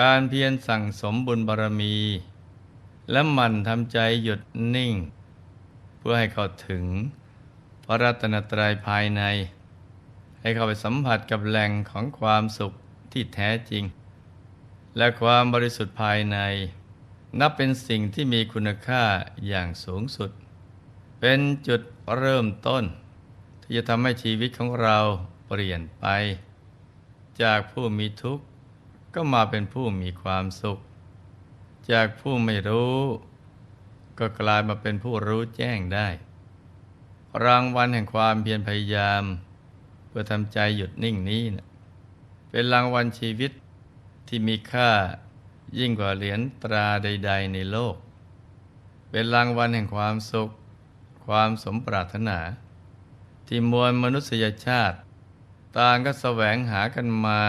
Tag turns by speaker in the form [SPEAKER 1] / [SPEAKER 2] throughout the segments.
[SPEAKER 1] การเพียรสั่งสมบุญบารมี และหมั่นทำใจหยุดนิ่ง เพื่อให้เข้าถึงพระรัตนตรัยภายใน ให้เข้าไปสัมผัสกับแหล่งของความสุขที่แท้จริง และความบริสุทธิ์ภายใน นับเป็นสิ่งที่มีคุณค่าอย่างสูงสุด เป็นจุดเริ่มต้น ที่จะทำให้ชีวิตของเราเปลี่ยนไป จากผู้มีทุกข์ ก็มาเป็นผู้มีความสุข จากผู้ไม่รู้ ก็กลายมาเป็นผู้รู้แจ้งได้ รางวัลแห่งความเพียรพยายาม เพื่อทำใจหยุดนิ่งนี้นะเป็นรางวัลชีวิตที่มีค่ายิ่งกว่าเหรียญตราใด ๆ ในโลก เป็นรางวัลแห่งความสุข ความสมปรารถนา ที่มวลมนุษยชาติ ต่างก็แสวงหากันมา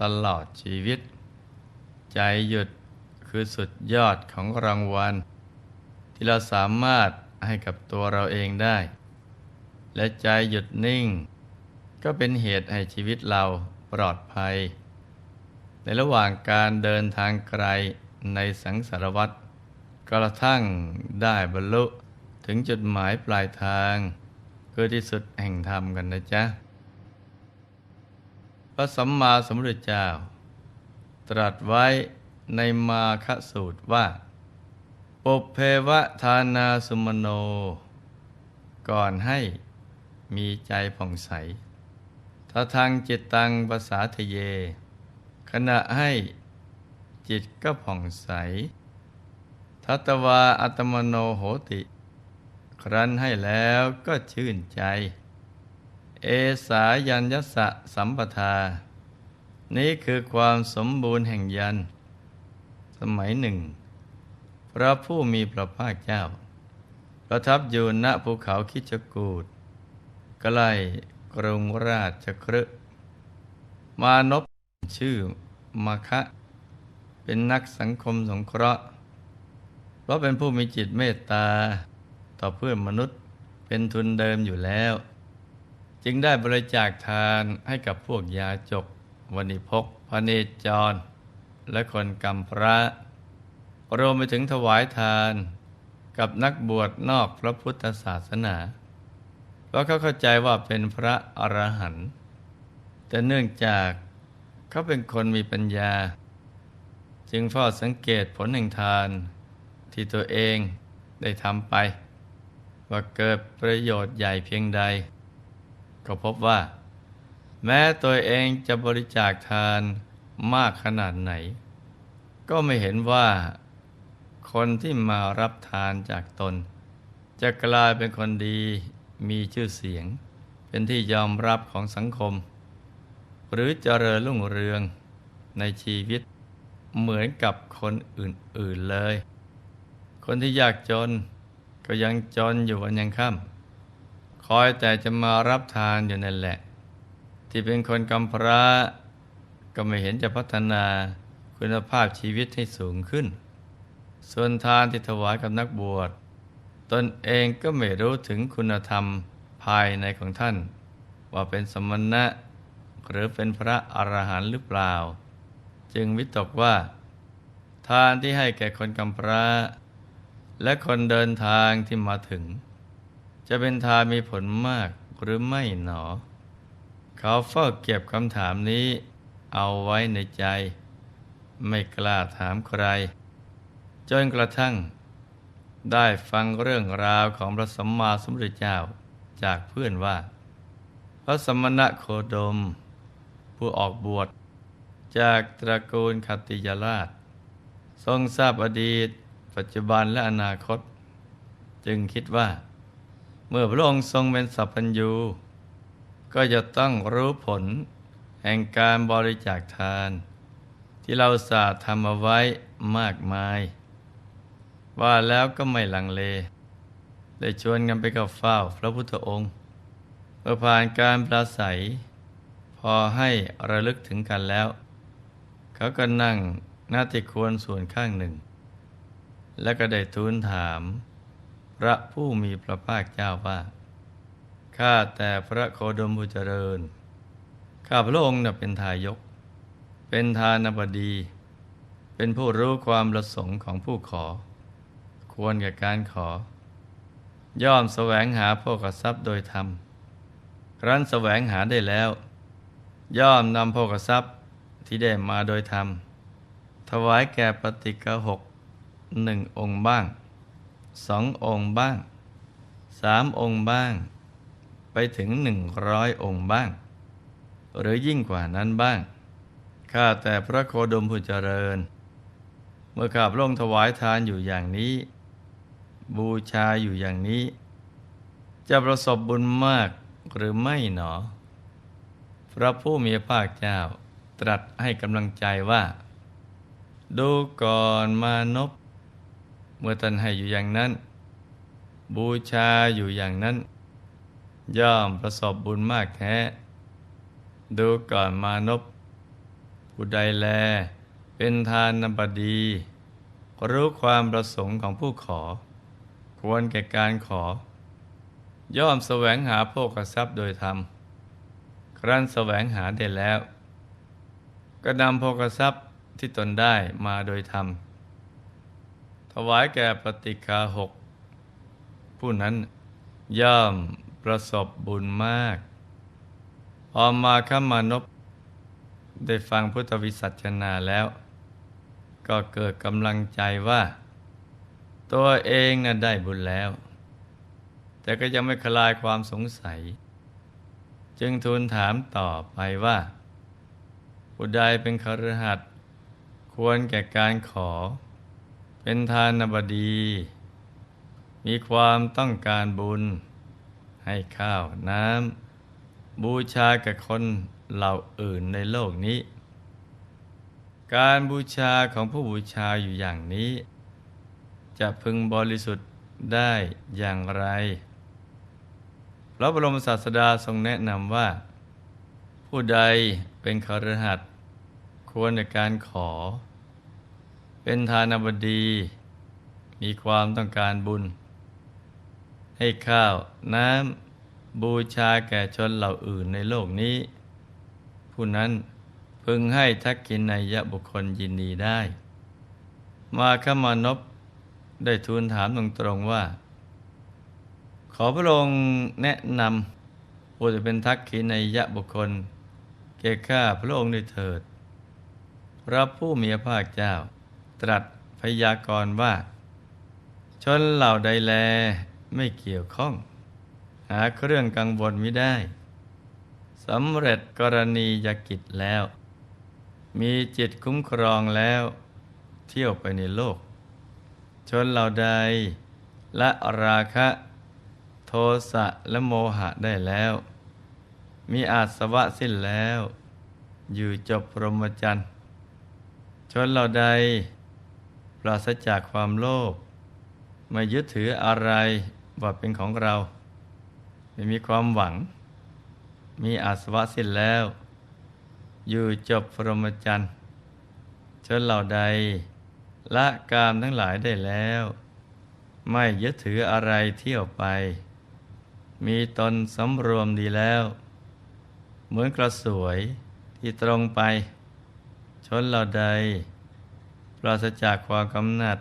[SPEAKER 1] ตลอดชีวิต ใจหยุดคือสุดยอดของรางวัล ที่เราสามารถให้กับตัวเราเองได้ และใจหยุดนิ่ง ก็เป็นเหตุให้ชีวิตเราปลอดภัย ในระหว่างการเดินทางไกลในสังสารวัตรกระทั่งได้บรรลุถึงจุดหมายปลายทาง คือที่สุดแห่งธรรมกันนะจ๊ะ พระสัมมาสัมพุทธเจ้า ตรัสไว้ในมาคสูตรว่า ปุเพวะทานาสุมโน ก่อนให้มีใจผ่องใสถ้าทางจิตตังภาษาทะเย ขณะให้จิตก็ผ่องใสทัตวาอัตมโนโหติ ครั้นให้แล้วก็ชื่นใจ เอสายัญญสะสัมปทา นี้คือความสมบูรณ์แห่งยัน สมัยหนึ่ง พระผู้มีพระภาคเจ้า ประทับอยู่ณภูเขาคิชกูดใกล้กรุงราชครึมานพชื่อมาคะ เป็นนักสังคมสงเคราะห์ เพราะเป็นผู้มีจิตเมตตา ต่อเพื่อนมนุษย์เป็นทุนเดิมอยู่แล้ว จึงได้บริจาคทานให้กับพวกยาจก วณิพกพระเนจร และคนกำพระรวมไปถึงถวายทานกับนักบวชนอกพระพุทธศาสนา เพราะเขาเข้าใจว่าเป็นพระอรหันต์แต่เนื่องจากเขาเป็นคนมีปัญญา จึงเฝ้าสังเกตผลแห่งทานที่ตัวเองได้ทำไป ว่าเกิดประโยชน์ใหญ่เพียงใด ก็พบว่า แม้ตัวเองจะบริจาคทานมากขนาดไหน ก็ไม่เห็นว่า คนที่มารับทานจากตน จะกลายเป็นคนดีมีชื่อเสียง เป็นที่ยอมรับของสังคม หรือเจริญรุ่งเรืองในชีวิตเหมือนกับคนอื่น ๆเลย คนที่ยากจนก็ยังจนอยู่วันยังค่ำคอยแต่จะมารับทานอยู่นั่นแหละ ที่เป็นคนกำพร้า ก็ไม่เห็นจะพัฒนาคุณภาพชีวิตให้สูงขึ้น ส่วนทานที่ถวายกับนักบวช ตนเองก็ไม่รู้ถึงคุณธรรมภายในของท่าน ว่าเป็นสมณะ หรือเป็นพระอรหันต์หรือเปล่า จึงวิตกว่า ทานที่ให้แก่คนกำพร้า และคนเดินทางที่มาถึง จะเป็นทานมีผลมากหรือไม่หนอ เขาเฝ้าเก็บคำถามนี้เอาไว้ในใจ ไม่กล้าถามใคร จนกระทั่ง ได้ฟังเรื่องราวของพระสัมมาสัมพุทธเจ้าจากเพื่อนว่า พระสมณะโคดม ผู้ออกบวชจากตระกูลคติยราช ทรงทราบอดีต ปัจจุบันและอนาคต จึงคิดว่า เมื่อพระองค์ทรงเป็นสัพพัญญู ก็จะต้องรู้ผล แห่งการบริจาคทาน ที่เราสาทำเอาไว้มากมาย ว่าแล้วก็ไม่ลังเลได้ชวนกันไปกับเฝ้าพระพุทธองค์เมื่อผ่านการปราศัย พอให้ระลึกถึงกันแล้ว เขาก็นั่งหน้าติควรส่วนข้างหนึ่ง และก็ได้ทูลถาม พระผู้มีพระภาคเจ้าว่า ข้าแต่พระโคดมผู้เจริญ ข้าพระองค์น่ะเป็นทายก เป็นทานบดี เป็นผู้รู้ความประสงค์ของผู้ขอ ควรแก่การขอ ย่อมแสวงหาโภกทรัพย์โดยธรรม ครั้นแสวงหาได้แล้ว ย่อมนำโภกทรัพย์ที่ได้มาโดยธรรม ถวายแก่ปฏิกหกหนึ่งองค์บ้างสององค์บ้างสามองค์บ้าง ไปถึงหนึ่งร้อยองค์บ้าง หรือยิ่งกว่านั้นบ้าง ข้าแต่พระโคดมผู้เจริญ เมื่อข้าพระองค์ถวายทานอยู่อย่างนี้ บูชาอยู่อย่างนี้ จะประสบบุญมากหรือไม่หนอ พระผู้มีพระภาคเจ้าตรัสให้กำลังใจว่า ดูก่อนมานพเมื่อท่านให้อยู่อย่างนั้น บูชาอยู่อย่างนั้น ย่อมประสบบุญมากแท้ ดูก่อนมานพผู้ใดแล เป็นทานนบดี รู้ความประสงค์ของผู้ขอ ควรแก่การขอ ย่อมแสวงหาโภคทรัพย์โดยธรรม ครั้นแสวงหาได้แล้ว ก็นำโภคทรัพย์ที่ตนได้มาโดยธรรม ถวายแก่ปฏิคาหก ผู้นั้นย่อม ประสบบุญมากพอมาขมานพได้ฟังพุทธวิสัชนาแล้ว ก็เกิดกำลังใจว่า ตัวเองน่ะได้บุญแล้ว แต่ก็ยังไม่คลายความสงสัย จึงทูลถามต่อไปว่าผู้ใดเป็นคฤหัสถ์ควรแก่การขอ เป็นทานบดี มีความต้องการบุญ ให้ข้าวน้ำ บูชาแก่คนเหล่าอื่นในโลกนี้ การบูชาของผู้บูชาอยู่อย่างนี้ จะพึงบริสุทธิ์ได้อย่างไรพระบรมศาสดาทรงแนะนำว่า ผู้ใดเป็นคฤหัสถ์ควรในการขอ เป็นทานบดี มีความต้องการบุญ ให้ข้าวน้ำบูชาแก่ชนเหล่าอื่นในโลกนี้ ผู้นั้นพึงให้ทักกินในยะบุคคลยินดีได้ มาขมานพได้ทูลถามตรงๆว่า ขอพระองค์แนะนำผู้จะเป็นทักขินในยะบุคคลเกข้าพระองค์ด้วยเถิดพระผู้มีพระภาคเจ้า ตรัสพยากรณ์ว่า ชนเหล่าใดแล ไม่เกี่ยวข้อง หาเครื่องกังวลไม่ได้สำเร็จกรณียกิจแล้ว มีจิตคุ้มครองแล้ว เที่ยวไปในโลก ชนเหล่าใดละราคะ โทสะและโมหะได้แล้ว มีอาสวะสิ้นแล้ว อยู่จบพรหมจรรย์ชนเหล่าใด ปราศจากความโลภไม่ยึดถืออะไร ว่าเป็นของเรา ไม่มีความหวัง มีอาสวะสิ้นแล้ว อยู่จบพรหมจรรย์ชนเหล่าใด ละกามทั้งหลายได้แล้ว ไม่ยึดถืออะไรเที่ยวไป มีตนสำรวมดีแล้ว เหมือนกระสวยที่ตรงไป ชนเหล่าใด ปราศจากความกำหนัด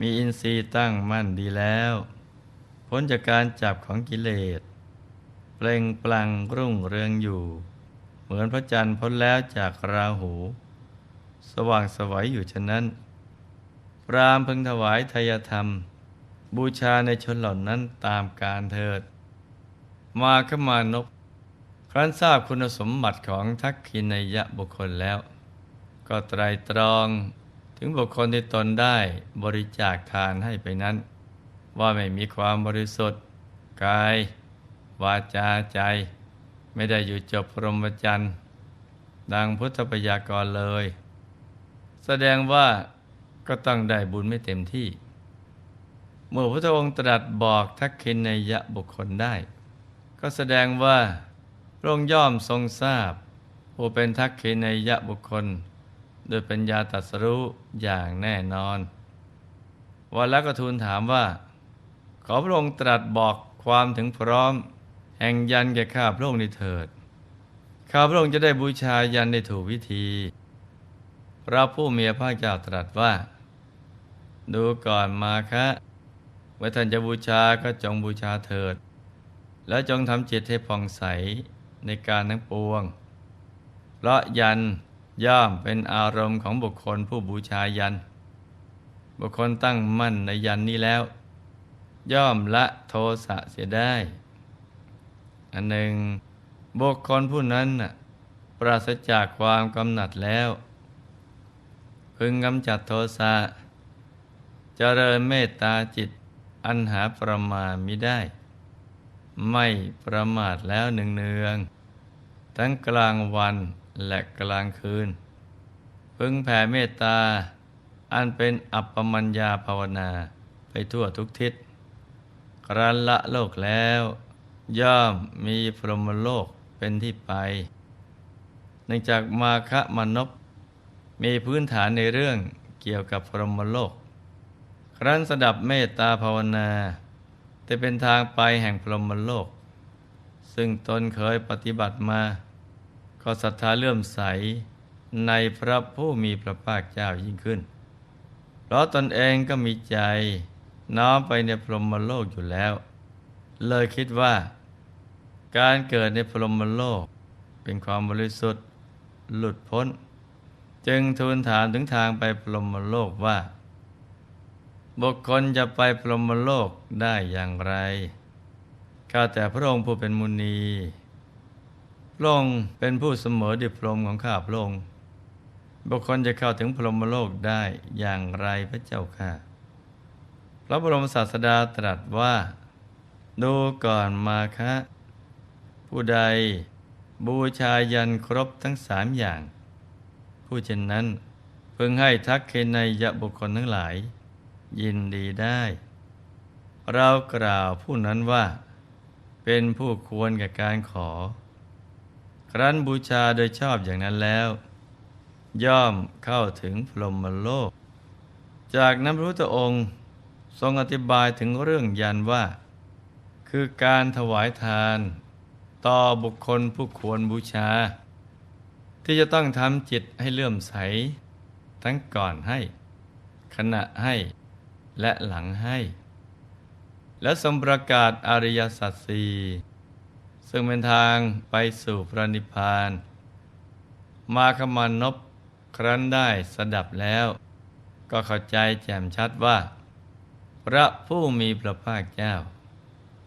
[SPEAKER 1] มีอินทรีย์ตั้งมั่นดีแล้ว พ้นจากการจับของกิเลสเปล่งปลั่งรุ่งเรืองอยู่ เหมือนพระจันทร์พ้นแล้วจากราหู สว่างสวัยอยู่ฉะนั้น พรามพึงถวายทายธรรม บูชาในชนเหล่านั้นตามการเถิด มาขมานพครั้นทราบคุณสมบัติของทักขินยะบุคคลแล้ว ก็ไตรตรองถึงบุคคลที่ตนได้บริจาคทานให้ไปนั้น ว่าไม่มีความบริสุทธิ์กาย วาจาใจ ไม่ได้อยู่จบพรหมจรรย์ดังพุทธปยากรเลย แสดงว่าก็ต้องได้บุญไม่เต็มที่ เมื่อพระองค์ตรัสบอกทักขินในยะบุคคลได้ ก็แสดงว่าพระองค์ย่อมทรงทราบผู้เป็นทักขินในยะบุคคล โดยปัญญาตัสรู้อย่างแน่นอน วันแล้วก็ทูลถามว่า ขอพระองค์ตรัสบอกความถึงพร้อม แห่งยันแก่ข้าพระองค์ในเถิด ข้าพระองค์จะได้บูชายันในถูกวิธี พระผู้มีพระเจ้าตรัสว่า ดูก่อนมาคะเมื่อท่านจะบูชาก็จงบูชาเถิด แล้วจงทำจิตให้ผ่องใสในการทั้งปวง เพราะยันย่อมเป็นอารมณ์ของบุคคลผู้บูชายัน บุคคลตั้งมั่นในยันนี้แล้ว ย่อมละโทสะเสียได้ อันหนึ่งบุคคลผู้นั้นน่ะปราศจากความกำหนัดแล้ว พึงกำจัดโทสะเจริญเมตตาจิตอันหาประมาณมิได้ ไม่ประมาทแล้วหนึ่งเนืองทั้งกลางวันและกลางคืน พึงแผ่เมตตาอันเป็นอัปปมัญญาภาวนาไปทั่วทุกทิศ รั้นละโลกแล้ว ย่อมมีพรหมโลกเป็นที่ไป เนื่องจากมาคะมนพมีพื้นฐานในเรื่องเกี่ยวกับพรหมโลก ครั้นสดับเมตตาภาวนาจะเป็นทางไปแห่งพรหมโลก ซึ่งตนเคยปฏิบัติมา ก็ศรัทธาเลื่อมใสในพระผู้มีพระภาคเจ้ายิ่งขึ้น เพราะตนเองก็มีใจ น้อมไปในพรหมโลกอยู่แล้ว เลยคิดว่า การเกิดในพรหมโลก เป็นความบริสุทธิ์หลุดพ้น จึงทูลถามถึงทางไปพรหมโลกว่า บุคคลจะไปพรหมโลกได้อย่างไรข้าแต่พระองค์ผู้เป็นมุนีพระองค์เป็นผู้เสมอดิพรมของข้าพระองค์บุคคลจะเข้าถึงพรหมโลกได้อย่างไรพระเจ้าค่ะ พระบรมศาสดาตรัสว่า ดูก่อนมาคะ ผู้ใดบูชายันครบทั้งสามอย่าง ผู้เช่นนั้นพึงให้ทักเคนยะบุคคลทั้งหลาย ยินดีได้ เรากล่าวผู้นั้นว่า เป็นผู้ควรแก่การขอ ครั้นบูชาโดยชอบอย่างนั้นแล้ว ย่อมเข้าถึงพรหมโลก จากนั้นพระพุทธองค์ ทรงอธิบายถึงเรื่องยันว่า คือการถวายทาน ต่อบุคคลผู้ควรบูชา ที่จะต้องทำจิตให้เลื่อมใส ทั้งก่อนให้ ขณะให้และหลังให้ และสมประกาศอริยสัจสีซึ่งเป็นทางไปสู่พระนิพพาน มาขมานพครั้นได้สดับแล้ว ก็เข้าใจแจ่มชัดว่า พระผู้มีพระภาคเจ้า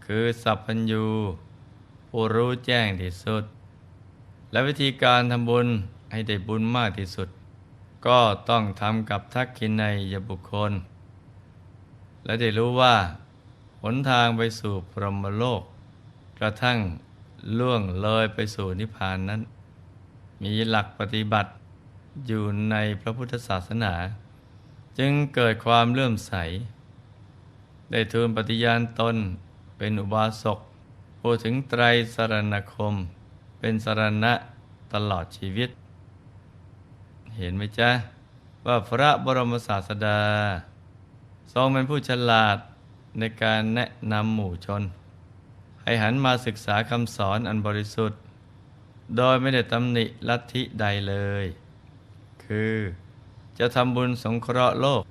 [SPEAKER 1] คือสัพพัญญูผู้รู้แจ้งที่สุด และวิธีการทำบุญให้ได้บุญมากที่สุด ก็ต้องทำกับทักขินัยยบุคคล และได้รู้ว่า หนทางไปสู่พรหมโลก กระทั่งล่วงเลยไปสู่นิพพานนั้น มีหลักปฏิบัติอยู่ในพระพุทธศาสนา จึงเกิดความเลื่อมใส ได้ทูลปฏิญาณตน เป็นอุบาสกพูดถึงไตรสรณคม เป็นสรณะตลอดชีวิต เห็นไหมจ๊ะ ว่าพระบรมศาสดา ทรงเป็นผู้ฉลาดในการแนะนำหมู่ชน ให้หันมาศึกษาคำสอนอันบริสุทธิ์ โดยไม่ได้ตำหนิลัทธิใดเลย คือจะทำบุญสงเคราะห์โลก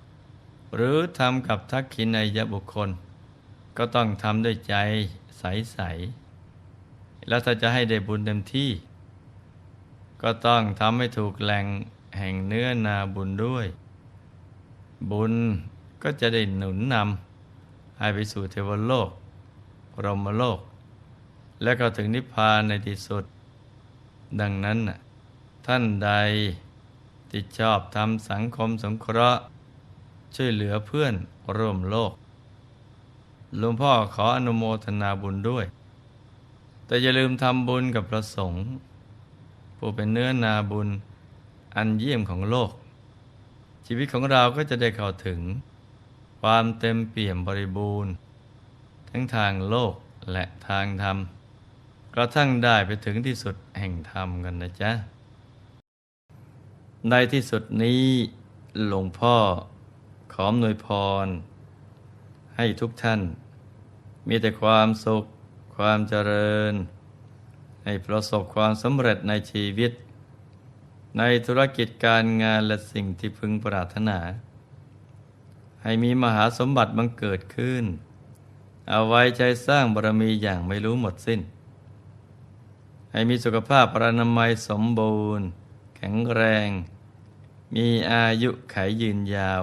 [SPEAKER 1] หรือทำกับทักขินัยบุคคล ก็ต้องทำด้วยใจใส ๆ แล้วถ้าจะให้ได้บุญเต็มที่ ก็ต้องทำให้ถูกแหล่งแห่งเนื้อนาบุญด้วย บุญก็จะได้หนุนนำให้ไปสู่เทวโลกพรหมโลก และก็ถึงนิพพานในที่สุด ดังนั้น ท่านใดที่ชอบทำสังคมสงเคราะห์ ช่วยเหลือเพื่อนร่วมโลก หลวงพ่อขออนุโมทนาบุญด้วย แต่อย่าลืมทำบุญกับพระสงฆ์ผู้เป็นเนื้อนาบุญอันเยี่ยมของโลก ชีวิตของเราก็จะได้เข้าถึง ความเต็มเปี่ยมบริบูรณ์ ทั้งทางโลกและทางธรรมกระทั่งได้ไปถึงที่สุดแห่งธรรมกันนะจ๊ะ ในที่สุดนี้หลวงพ่อ อมนวยพร ให้ทุกท่าน มีแต่ความสุข ความเจริญ ให้ประสบความสำเร็จในชีวิต ในธุรกิจการงานและสิ่งที่พึงปรารถนา ให้มีมหาสมบัติบังเกิดขึ้น เอาไว้ใจสร้างบารมีอย่างไม่รู้หมดสิ้น ให้มีสุขภาพปรานามัยสมบูรณ์ แข็งแรงมีอายุไขยืนยาว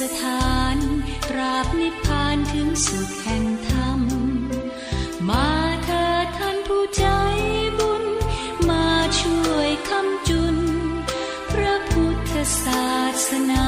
[SPEAKER 2] สถานตราบนิพพานถึงสุดแห่งธรรม มาเถิดท่านผู้ใจบุญ มาช่วยคำจุน พระพุทธศาสนา